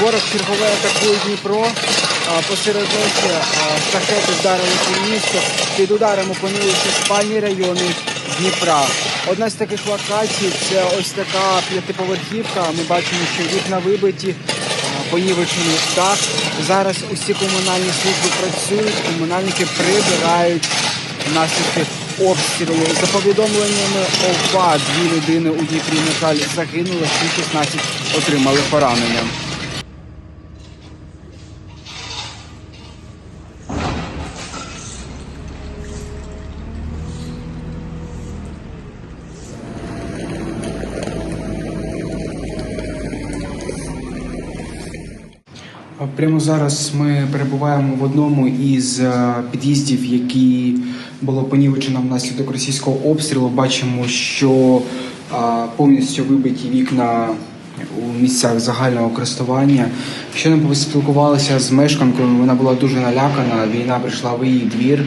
Ворог чергове атакує Дніпро. Посеред ночі шахети вдарили по місту. Під ударом опинилися спальні райони Дніпра. Одна з таких локацій це ось така п'ятиповерхівка. Ми бачимо, що вікна вибиті, а, понівечений дах. Зараз усі комунальні служби працюють, комунальники прибирають наслідки обстрілу. За повідомленнями ОВА, дві людини у Дніпрі, на жаль, загинули, ще 16 отримали поранення. Прямо зараз ми перебуваємо в одному із е, під'їздів, які було понівечено внаслідок російського обстрілу. Бачимо, що е, повністю вибиті вікна у місцях загального користування. Щойно ми поспілкувалися з мешканкою, вона була дуже налякана. Війна прийшла в її двір.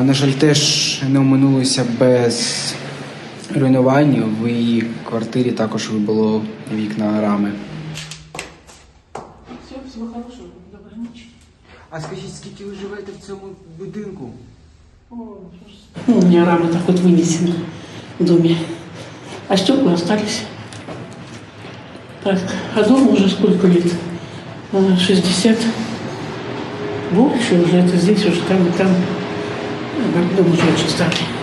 Е, На жаль, теж не оминулося без руйнувань. В її квартирі також вибило вікна рами. А скажіть, скільки ви живете в цьому будинку? Ну, у меня рамы так вот вынесены в доме. А стекла остались. Так, а дому уже сколько лет? А, 60. Больше уже, это здесь уже, там и там. Дом уже очень старый.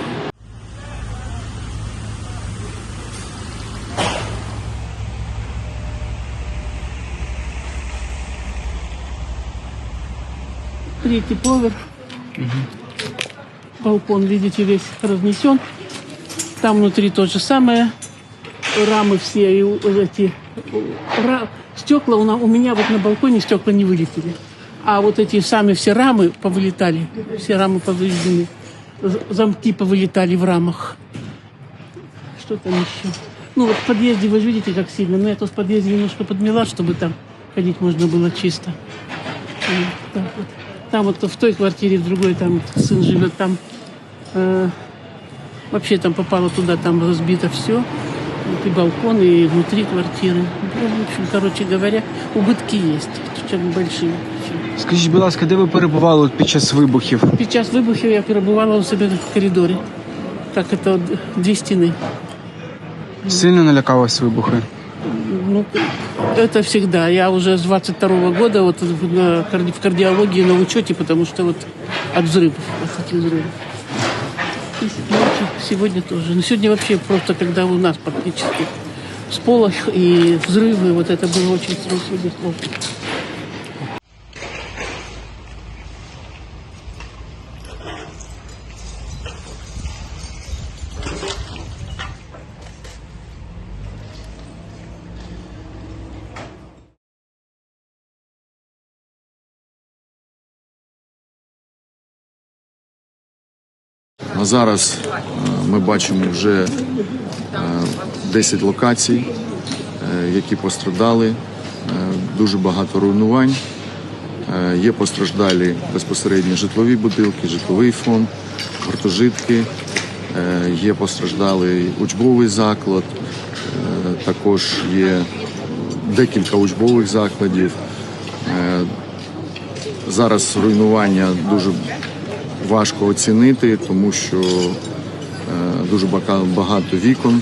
Третий поверх. Балкон, видите, весь разнесен. Там внутри то же самое. Рамы все, и эти ра- стекла у, на- у меня вот на балконе стекла не вылетели. А вот эти сами все рамы повылетали. Все рамы. З- Замки повылетали в рамах. Что там еще? Ну вот в подъезде вы же видите, как сильно. Но я тут в подъезде немножко подмела, чтобы там ходить можно было чисто. Вот так вот. Там вот в той квартире, в другой, там вот сын живет, там э, вообще там попало туда, там разбито все. Вот и балкон, и внутри квартиры. Ну, в общем, короче говоря, убытки есть, причем большие. Скажіть, будь ласка, де ви перебували під час вибухів? Під час вибухів я перебувала у себе в коридорі. Так, это от дві стіни. Сильно налякались вибухи? Ну, это всегда. Я уже с 22 года вот на в кардиологии на учете, потому что вот от взрывов, от этих взрывов. Сегодня тоже. Но сегодня вообще просто, когда у нас практически сполох и взрывы, вот это было очень сложно. Зараз е, ми бачимо вже е, 10 локацій, е, які пострадали, е, дуже багато руйнувань. Е, Є постраждалі безпосередньо житлові будинки, житловий фонд, гуртожитки, е, є постраждалий учбовий заклад, е, також є декілька учбових закладів. Е, Зараз руйнування дуже важко оцінити, тому що е, дуже багато вікон,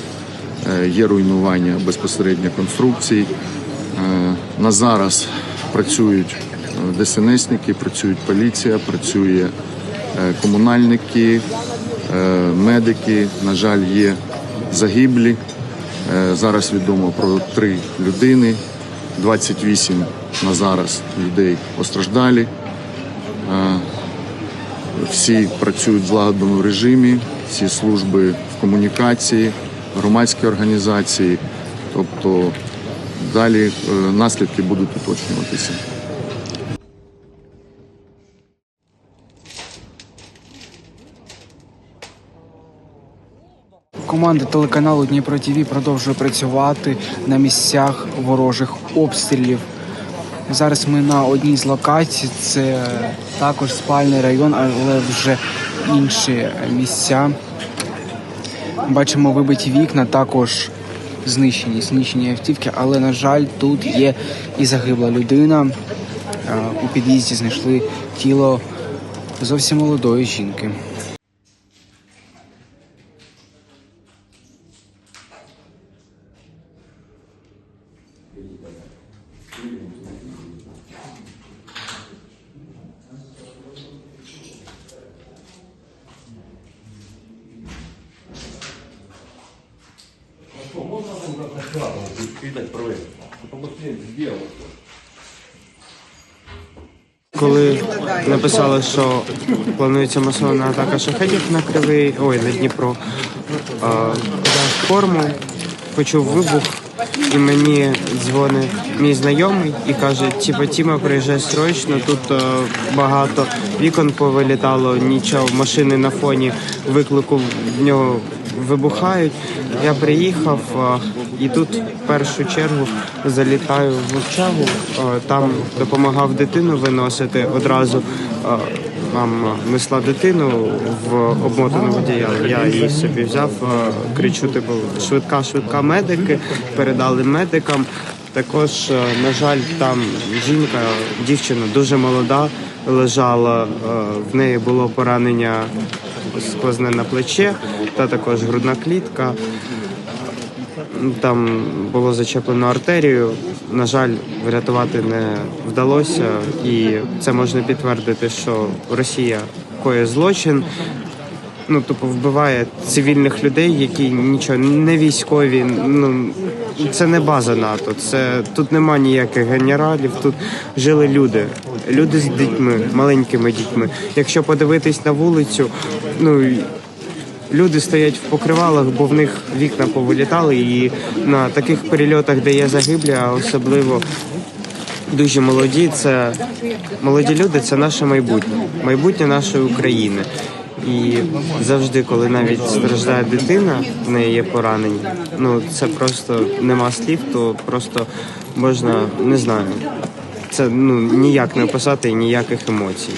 е, є руйнування безпосередньо конструкцій. Е, На зараз працюють ДСНСники, працюють поліція, працює комунальники, медики. На жаль, є загиблі. Зараз відомо про три людини, 28 на зараз людей постраждалі. Всі працюють в злагодженому режимі, всі служби в комунікації, громадські організації. Тобто далі е, наслідки будуть уточнюватися. Команда телеканалу Дніпро ТВ продовжує працювати на місцях ворожих обстрілів. Зараз ми на одній з локацій. Це також спальний район, але вже інші місця. Бачимо вибиті вікна, також знищені, знищені автівки, але на жаль, тут є і загибла людина. У під'їзді знайшли тіло зовсім молодої жінки. Коли написали, що планується масована атака шахедів на Кривий, ой, на Дніпро, а, форму, почув вибух, і мені дзвонить мій знайомий і каже: типа Тіма, приїжджай срочно, тут е, багато вікон повилітало, нічого, машини на фоні виклику в нього вибухають. Я приїхав а, і тут в першу чергу залітаю в общагу, а, там допомагав дитину виносити одразу. а, Мама несла дитину в обмотаному одіяло. Я її собі взяв, а, кричу, типу, швидка, швидка медики, передали медикам. Також, е, на жаль, там жінка, дівчина дуже молода, лежала, е, в неї було поранення сквозне на плече та також грудна клітка. Там було зачеплено артерію. На жаль, врятувати не вдалося, і це можна підтвердити, що Росія коє злочин. Ну, тупо вбиває цивільних людей, які нічого не військові. Ну це не база НАТО. Це тут нема ніяких генералів. Тут жили люди, люди з дітьми, маленькими дітьми. Якщо подивитись на вулицю, ну Люди стоять в покривалах, бо в них вікна повилітали, і на таких перельотах, де є загиблі, а особливо дуже молоді, це молоді люди це наше майбутнє, майбутнє нашої України. І завжди, коли навіть страждає дитина, в неї є поранення. Ну це просто нема слів, то просто можна не знаю. Це ну ніяк не описати ніяких емоцій.